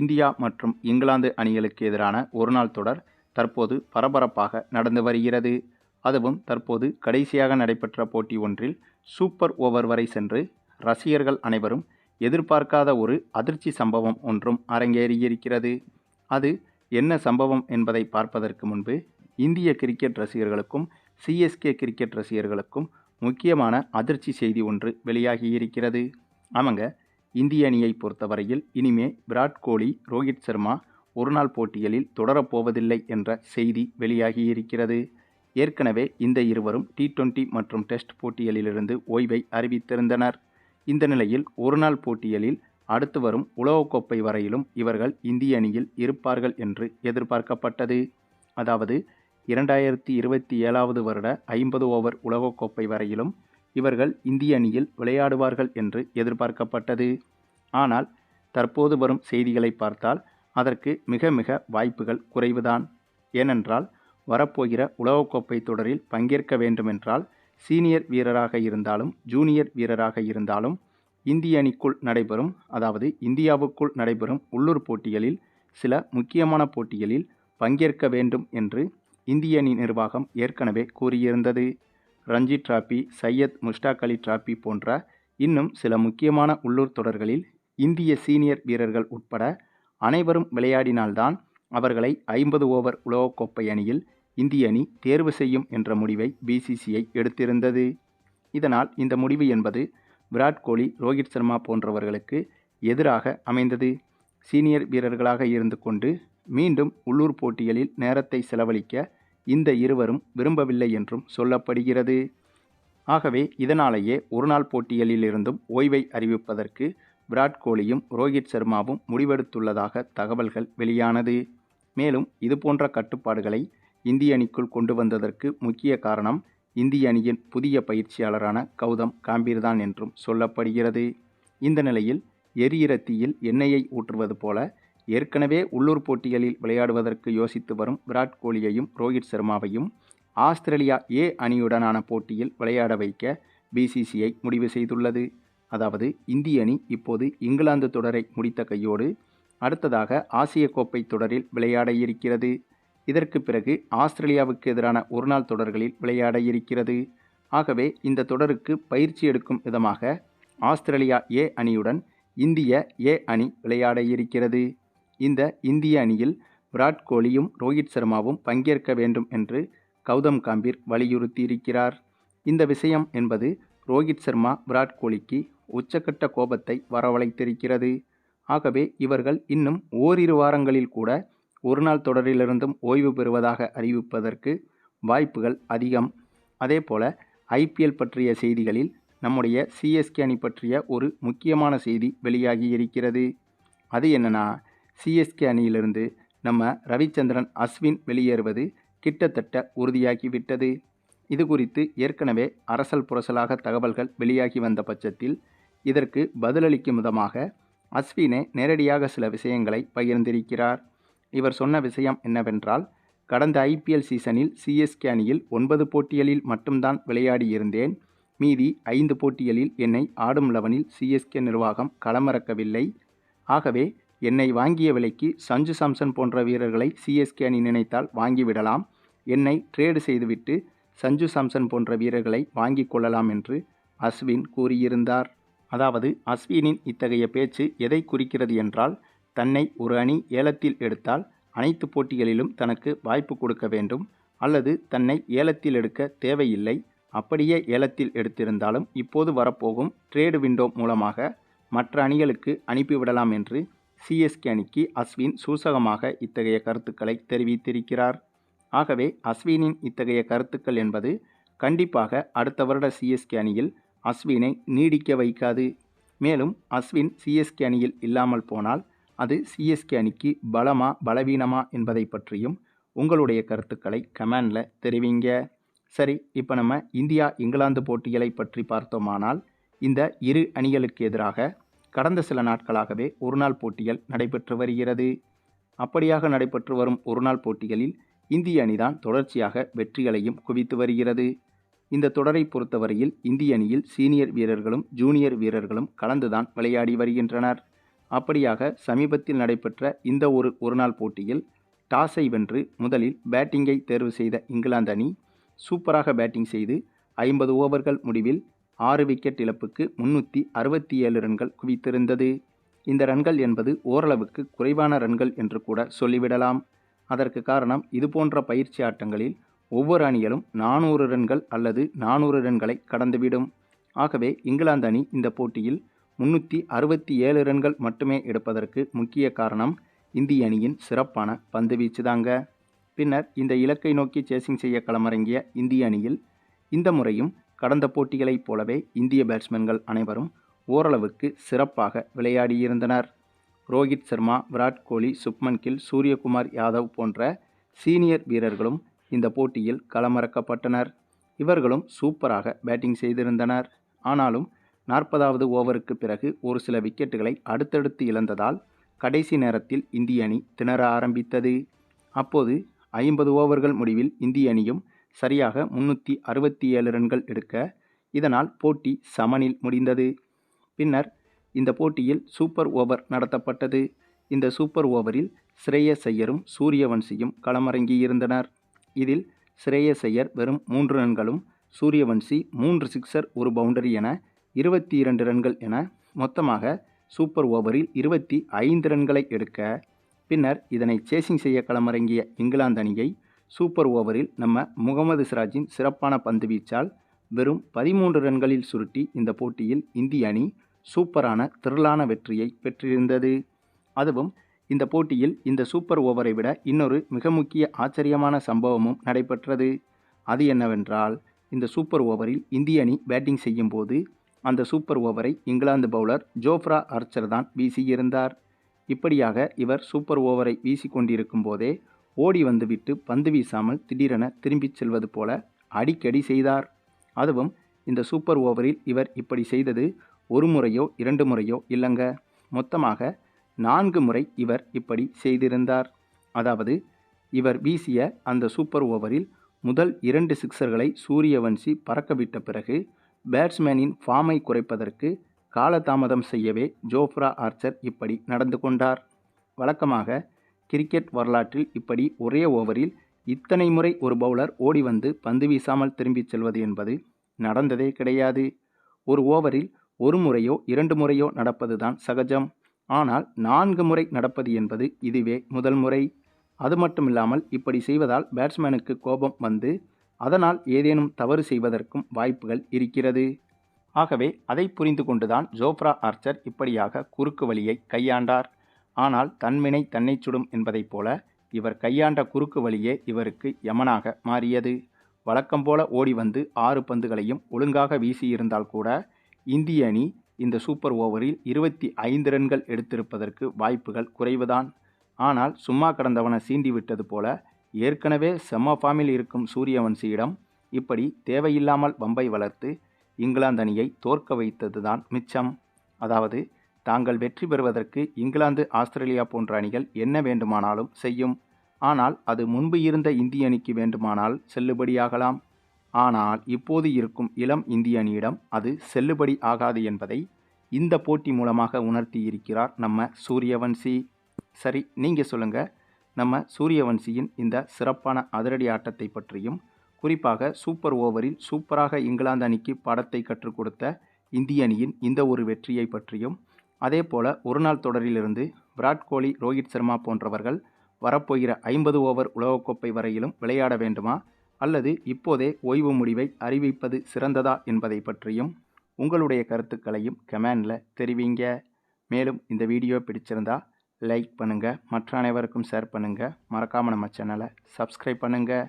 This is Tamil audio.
இந்தியா மற்றும் இங்கிலாந்து அணிகளுக்கு எதிரான ஒருநாள் தொடர் தற்போது பரபரப்பாக நடந்து வருகிறது. அதுவும் தற்போது கடைசியாக நடைபெற்ற போட்டி ஒன்றில் சூப்பர் ஓவர் வரை சென்று ரசிகர்கள் அனைவரும் எதிர்பார்க்காத ஒரு அதிர்ச்சி சம்பவம் ஒன்றும் அரங்கேறியிருக்கிறது. அது என்ன சம்பவம் என்பதை பார்ப்பதற்கு முன்பு இந்திய கிரிக்கெட் ரசிகர்களுக்கும் சிஎஸ்கே கிரிக்கெட் ரசிகர்களுக்கும் முக்கியமான அதிர்ச்சி செய்தி ஒன்று வெளியாகியிருக்கிறது. ஆமாங்க இந்திய அணியை பொறுத்தவரையில் இனிமே விராட் கோலி ரோஹித் சர்மா ஒருநாள் போட்டிகளில் தொடரப்போவதில்லை என்ற செய்தி வெளியாகியிருக்கிறது ஏற்கனவே இந்த இருவரும் டி டுவெண்டி மற்றும் டெஸ்ட் போட்டிகளிலிருந்து ஓய்வை அறிவித்திருந்தனர். இந்த நிலையில் ஒருநாள் போட்டிகளில் அடுத்து வரும் உலகக்கோப்பை வரையிலும் இவர்கள் இந்திய அணியில் இருப்பார்கள் என்று எதிர்பார்க்கப்பட்டது. அதாவது இரண்டாயிரத்தி இருபத்தி ஏழாவது வருட ஐம்பது ஓவர் உலகக்கோப்பை வரையிலும் இவர்கள் இந்திய அணியில் விளையாடுவார்கள் என்று எதிர்பார்க்கப்பட்டது. ஆனால் தற்போது வரும் செய்திகளை பார்த்தால் அதற்கு மிக மிக வாய்ப்புகள் குறைவுதான். ஏனென்றால் வரப்போகிற உலகக்கோப்பை தொடரில் பங்கேற்க வேண்டுமென்றால் சீனியர் வீரராக இருந்தாலும் ஜூனியர் வீரராக இருந்தாலும் இந்திய அணிக்குள் நடைபெறும் அதாவது இந்தியாவுக்குள் நடைபெறும் உள்ளூர் போட்டிகளில் சில முக்கியமான போட்டிகளில் பங்கேற்க வேண்டும் என்று இந்திய அணி நிர்வாகம் ஏற்கனவே கூறியிருந்தது. ரஞ்சி டிராபி சையத் முஷ்டாக் அலி டிராபி போன்ற இன்னும் சில முக்கியமான உள்ளூர் தொடர்களில் இந்திய சீனியர் வீரர்கள் உட்பட அனைவரும் விளையாடினால்தான் அவர்களை ஐம்பது ஓவர் உலகக்கோப்பை அணியில் இந்திய அணி தேர்வு செய்யும் என்ற முடிவை பிசிசிஐ எடுத்திருந்தது. இதனால் இந்த முடிவு என்பது விராட் கோலி ரோஹித் சர்மா போன்றவர்களுக்கு எதிராக அமைந்தது. சீனியர் வீரர்களாக இருந்து கொண்டு மீண்டும் உள்ளூர் போட்டிகளில் நேரத்தை செலவழிக்க இந்த இருவரும் விரும்பவில்லை என்றும் சொல்லப்படுகிறது. ஆகவே இதனாலேயே ஒருநாள் போட்டிகளிலிருந்தும் ஓய்வை அறிவிப்பதற்கு விராட் கோலியும் ரோஹித் சர்மாவும் முடிவெடுத்துள்ளதாக தகவல்கள் வெளியானது. மேலும் இதுபோன்ற கட்டுப்பாடுகளை இந்திய அணிக்குள் கொண்டு வந்ததற்கு முக்கிய காரணம் இந்திய அணியின் புதிய பயிற்சியாளரான கௌதம் காம்பீர்தான் என்றும் சொல்லப்படுகிறது. இந்த நிலையில் எரியிறத்தியில் எண்ணெயை ஊற்றுவது போல ஏற்கனவே உள்ளூர் போட்டிகளில் விளையாடுவதற்கு யோசித்து வரும் விராட் கோலியையும் ரோஹித் சர்மாவையும் ஆஸ்திரேலியா ஏ அணியுடனான போட்டியில் விளையாட வைக்க பிசிசிஐ முடிவு செய்துள்ளது. அதாவது இந்திய அணி இப்போது இங்கிலாந்து தொடரை முடித்த கையோடு அடுத்ததாக ஆசிய கோப்பை தொடரில் விளையாட இருக்கிறது. இதற்கு பிறகு ஆஸ்திரேலியாவுக்கு எதிரான ஒருநாள் தொடர்களில் விளையாட இருக்கிறது. ஆகவே இந்த தொடருக்கு பயிற்சி எடுக்கும் விதமாக ஆஸ்திரேலியா ஏ அணியுடன் இந்திய ஏ அணி விளையாட இருக்கிறது. இந்த இந்திய அணியில் விராட் கோலியும் ரோஹித் சர்மாவும் பங்கேற்க வேண்டும் என்று கௌதம் காம்பீர் வலியுறுத்தியிருக்கிறார். இந்த விஷயம் என்பது ரோஹித் சர்மா விராட் கோலிக்கு உச்சக்கட்ட கோபத்தை வரவழைத்திருக்கிறது. ஆகவே இவர்கள் இன்னும் ஓரிரு வாரங்களில் கூட ஒருநாள் தொடரிலிருந்தும் ஓய்வு பெறுவதாக அறிவிப்பதற்கு வாய்ப்புகள் அதிகம். அதேபோல ஐபிஎல் பற்றிய செய்திகளில் நம்முடைய சிஎஸ்கே அணி பற்றிய ஒரு முக்கியமான செய்தி வெளியாகி இருக்கிறது அது என்னன்னா சிஎஸ்கே அணியிலிருந்து நம்ம ரவிச்சந்திரன் அஸ்வின் வெளியேறுவது கிட்டத்தட்ட உறுதியாகிவிட்டது. இது குறித்து ஏற்கனவே அரசல் புரசலாக தகவல்கள் வெளியாகி வந்த பட்சத்தில் இதற்கு பதிலளிக்கும் விதமாக அஸ்வினே நேரடியாக சில விஷயங்களை பகிர்ந்திருக்கிறார். இவர் சொன்ன விஷயம் என்னவென்றால் கடந்த ஐபிஎல் சீசனில் சிஎஸ்கே அணியில் ஒன்பது போட்டிகளில் மட்டும்தான் விளையாடியிருந்தேன். மீதி ஐந்து போட்டிகளில் என்னை ஆடும் லெவனில் சிஎஸ்கே நிர்வாகம் களமிறக்கவில்லை. ஆகவே என்னை வாங்கிய விலைக்கு சஞ்சு சாம்சன் போன்ற வீரர்களை சிஎஸ்கே அணி நினைத்தால் வாங்கிவிடலாம். என்னை ட்ரேடு செய்துவிட்டு சஞ்சு சாம்சன் போன்ற வீரர்களை வாங்கிக் கொள்ளலாம் என்று அஸ்வின் கூறியிருந்தார். அதாவது அஸ்வினின் இத்தகைய பேச்சு எதை குறிக்கிறது என்றால் தன்னை ஒரு அணி ஏலத்தில் எடுத்தால் அனைத்து போட்டிகளிலும் தனக்கு வாய்ப்பு கொடுக்க வேண்டும். அல்லது தன்னை ஏலத்தில் எடுக்க தேவையில்லை. அப்படியே ஏலத்தில் எடுத்திருந்தாலும் இப்போது வரப்போகும் ட்ரேடு விண்டோ மூலமாக மற்ற அணிகளுக்கு அனுப்பிவிடலாம் என்று சிஎஸ்கே அணிக்கு அஸ்வின் சூசகமாக இத்தகைய கருத்துக்களை தெரிவித்திருக்கிறார். ஆகவே அஸ்வினின் இத்தகைய கருத்துக்கள் என்பது கண்டிப்பாக அடுத்த வருட சிஎஸ்கே அணியில் அஸ்வினை நீடிக்க வைக்காது. மேலும் அஸ்வின் சிஎஸ்கே அணியில் இல்லாமல் போனால் அது சிஎஸ்கே அணிக்கு பலமா பலவீனமா என்பதை பற்றியும் உங்களுடைய கருத்துக்களை கமெண்டில் தெரிவிங்க. சரி இப்போ நம்ம இந்தியா இங்கிலாந்து போட்டிகளை பற்றி பார்த்தோமானால் இந்த இரு அணிகளுக்கு எதிராக கடந்த சில நாட்களாகவே ஒருநாள் போட்டிகள் நடைபெற்று வருகிறது. அப்படியாக நடைபெற்று வரும் ஒருநாள் போட்டிகளில் இந்திய அணிதான் தொடர்ச்சியாக வெற்றிகளையும் குவித்து வருகிறது. இந்த தொடரை பொறுத்தவரையில் இந்திய அணியில் சீனியர் வீரர்களும் ஜூனியர் வீரர்களும் கலந்துதான் விளையாடி வருகின்றனர். அப்படியாக சமீபத்தில் நடைபெற்ற இந்த ஒரு ஒருநாள் போட்டியில் டாஸை வென்று முதலில் பேட்டிங்கை தேர்வு செய்த இங்கிலாந்து அணி சூப்பராக பேட்டிங் செய்து ஐம்பது ஓவர்கள் முடிவில் ஆறு விக்கெட் இழப்புக்கு முன்னூற்றி அறுபத்தி ஏழு ரன்கள் குவித்திருந்தது. இந்த ரன்கள் என்பது ஓரளவுக்கு குறைவான ரன்கள் என்று கூட சொல்லிவிடலாம். அதற்கு காரணம் இதுபோன்ற பயிற்சி ஆட்டங்களில் ஒவ்வொரு அணிகளும் நானூறு ரன்கள் அல்லது நானூறு ரன்களை கடந்துவிடும். ஆகவே இங்கிலாந்து அணி இந்த போட்டியில் முன்னூற்றி அறுபத்தி ஏழு ரன்கள் மட்டுமே எடுப்பதற்கு முக்கிய காரணம் இந்திய அணியின் சிறப்பான பந்துவீச்சு தாங்க பின்னர் இந்த இலக்கை நோக்கி சேசிங் செய்ய களமிறங்கிய இந்திய அணியில் இந்த முறையும் கடந்த போட்டிகளைப் போலவே இந்திய பேட்ஸ்மேன்கள் அனைவரும் ஓரளவுக்கு சிறப்பாக விளையாடியிருந்தனர். ரோஹித் சர்மா விராட் கோலி சுப்மன் கில் சூரியகுமார் யாதவ் போன்ற சீனியர் வீரர்களும் இந்த போட்டியில் களமிறக்கப்பட்டனர். இவர்களும் சூப்பராக பேட்டிங் செய்திருந்தனர். ஆனாலும் நாற்பதாவது ஓவருக்கு பிறகு ஒரு சில விக்கெட்டுகளை அடுத்தடுத்து இழந்ததால் கடைசி நேரத்தில் இந்திய அணி திணற ஆரம்பித்தது. அப்போது ஐம்பது ஓவர்கள் முடிவில் இந்திய அணியும் சரியாக முன்னூற்றி அறுபத்தி ஏழு ரன்கள் எடுக்க இதனால் போட்டி சமனில் முடிந்தது. பின்னர் இந்த போட்டியில் சூப்பர் ஓவர் நடத்தப்பட்டது. இந்த சூப்பர் ஓவரில் ஸ்ரேயஸ் ஐயரும் சூரியவன்சியும் களமிறங்கியிருந்தனர் இதில் ஸ்ரேயஸ் ஐயர் வெறும் மூன்று ரன்களும் சூரியவன்சி மூன்று சிக்ஸர் ஒரு பவுண்டரி என இருபத்தி இரண்டு ரன்கள் என மொத்தமாக சூப்பர் ஓவரில் இருபத்தி ஐந்து ரன்களை எடுக்க. பின்னர் இதனை சேசிங் செய்ய களமிறங்கிய இங்கிலாந்து அணியை சூப்பர் ஓவரில் நம்ம முகமது சிராஜின் சிறப்பான பந்து வீச்சால் வெறும் பதிமூன்று ரன்களில் சுருட்டி இந்த போட்டியில் இந்திய அணி சூப்பரான திரளான வெற்றியை பெற்றிருந்தது. அதுவும் இந்த போட்டியில் இந்த சூப்பர் ஓவரை விட இன்னொரு மிக முக்கிய ஆச்சரியமான சம்பவமும் நடைபெற்றது. அது என்னவென்றால் இந்த சூப்பர் ஓவரில் இந்திய அணி பேட்டிங் செய்யும் போது அந்த சூப்பர் ஓவரை இங்கிலாந்து பவுலர் ஜோஃப்ரா ஆர்ச்சர் தான் வீசியிருந்தார். இப்படியாக இவர் சூப்பர் ஓவரை வீசிக்கொண்டிருக்கும் போதே ஓடி வந்துவிட்டு பந்து வீசாமல் திடீரென திரும்பிச் செல்வது போல அடிக்கடி செய்தார். அதுவும் இந்த சூப்பர் ஓவரில் இவர் இப்படி செய்தது ஒரு முறையோ இரண்டு முறையோ இல்லைங்க. மொத்தமாக நான்கு முறை இவர் இப்படி செய்திருந்தார். அதாவது இவர் வீசிய அந்த சூப்பர் ஓவரில் முதல் இரண்டு சிக்சர்களை சூரியவன்சி பறக்கவிட்ட பிறகு பேட்ஸ்மேனின் ஃபார்மை குறைப்பதற்கு காலதாமதம் செய்யவே ஜோஃப்ரா ஆர்ச்சர் இப்படி நடந்து கொண்டார். வழக்கமாக கிரிக்கெட் வரலாற்றில் இப்படி ஒரே ஓவரில் இத்தனை முறை ஒரு பவுலர் ஓடி வந்து பந்து வீசாமல் திரும்பிச் செல்வது என்பது நடந்ததே கிடையாது. ஒரு ஓவரில் ஒரு முறையோ இரண்டு முறையோ நடப்பதுதான் சகஜம். ஆனால் நான்கு முறை நடப்பது என்பது இதுவே முதல் முறை. அது மட்டுமில்லாமல் இப்படி செய்வதால் பேட்ஸ்மேனுக்கு கோபம் வந்து அதனால் ஏதேனும் தவறு செய்வதற்கும் வாய்ப்புகள் இருக்கிறது. ஆகவே அதை புரிந்து கொண்டுதான் ஜோப்ரா ஆர்ச்சர் இப்படியாக குறுக்கு வழியை கையாண்டார். ஆனால் தன்வினை தன்னை சுடும் என்பதைப் போல இவர் கையாண்ட குறுக்கு வழியே இவருக்கு யமனாக மாறியது. வழக்கம் போல ஓடி வந்து ஆறு பந்துகளையும் ஒழுங்காக வீசியிருந்தால் கூட இந்திய அணி இந்த சூப்பர் ஓவரில் இருபத்தி ஐந்து ரன்கள் எடுத்திருப்பதற்கு வாய்ப்புகள் குறைவுதான். ஆனால் சும்மா கடந்தவனை சீண்டி விட்டது போல ஏற்கனவே செம்ம ஃபார்மில் இருக்கும் சூரியவன்சியிடம் இப்படி தேவையில்லாமல் பம்பை வளர்த்து இங்கிலாந்து அணியை தோற்க வைத்ததுதான் மிச்சம். அதாவது தாங்கள் வெற்றி பெறுவதற்கு இங்கிலாந்து ஆஸ்திரேலியா போன்ற அணிகள் என்ன வேண்டுமானாலும் செய்யும். ஆனால் அது முன்பு இருந்த இந்திய அணிக்கு வேண்டுமானால் செல்லுபடியாகலாம். ஆனால் இப்போது இருக்கும் இளம் இந்திய அணியிடம் அது செல்லுபடி ஆகாது என்பதை இந்த போட்டி மூலமாக உணர்த்தி இருக்கிறார் நம்ம சூரியவன்சி. சரி நீங்கள் சொல்லுங்கள் நம்ம சூரியவன்சியின் இந்த சிறப்பான அதிரடி ஆட்டத்தை பற்றியும் குறிப்பாக சூப்பர் ஓவரில் சூப்பராக இங்கிலாந்து அணிக்கு பாடத்தை கற்றுக் கொடுத்த இந்திய அணியின் இந்த ஒரு வெற்றியை பற்றியும் அதே ஒரு ஒருநாள் தொடரிலிருந்து விராட் கோலி ரோஹித் சர்மா போன்றவர்கள் வரப்போகிற ஐம்பது ஓவர் உலகக்கோப்பை வரையிலும் விளையாட வேண்டுமா? அல்லது இப்போதே ஓய்வு முடிவை அறிவிப்பது சிறந்ததா என்பதை பற்றியும் உங்களுடைய கருத்துக்களையும் கமெண்டில் தெரிவிங்க. மேலும் இந்த வீடியோ பிடிச்சிருந்தா லைக் பண்ணுங்கள் மற்ற அனைவருக்கும் ஷேர் பண்ணுங்கள் மறக்காமல் நம்ம சேனலை சப்ஸ்கிரைப் பண்ணுங்கள்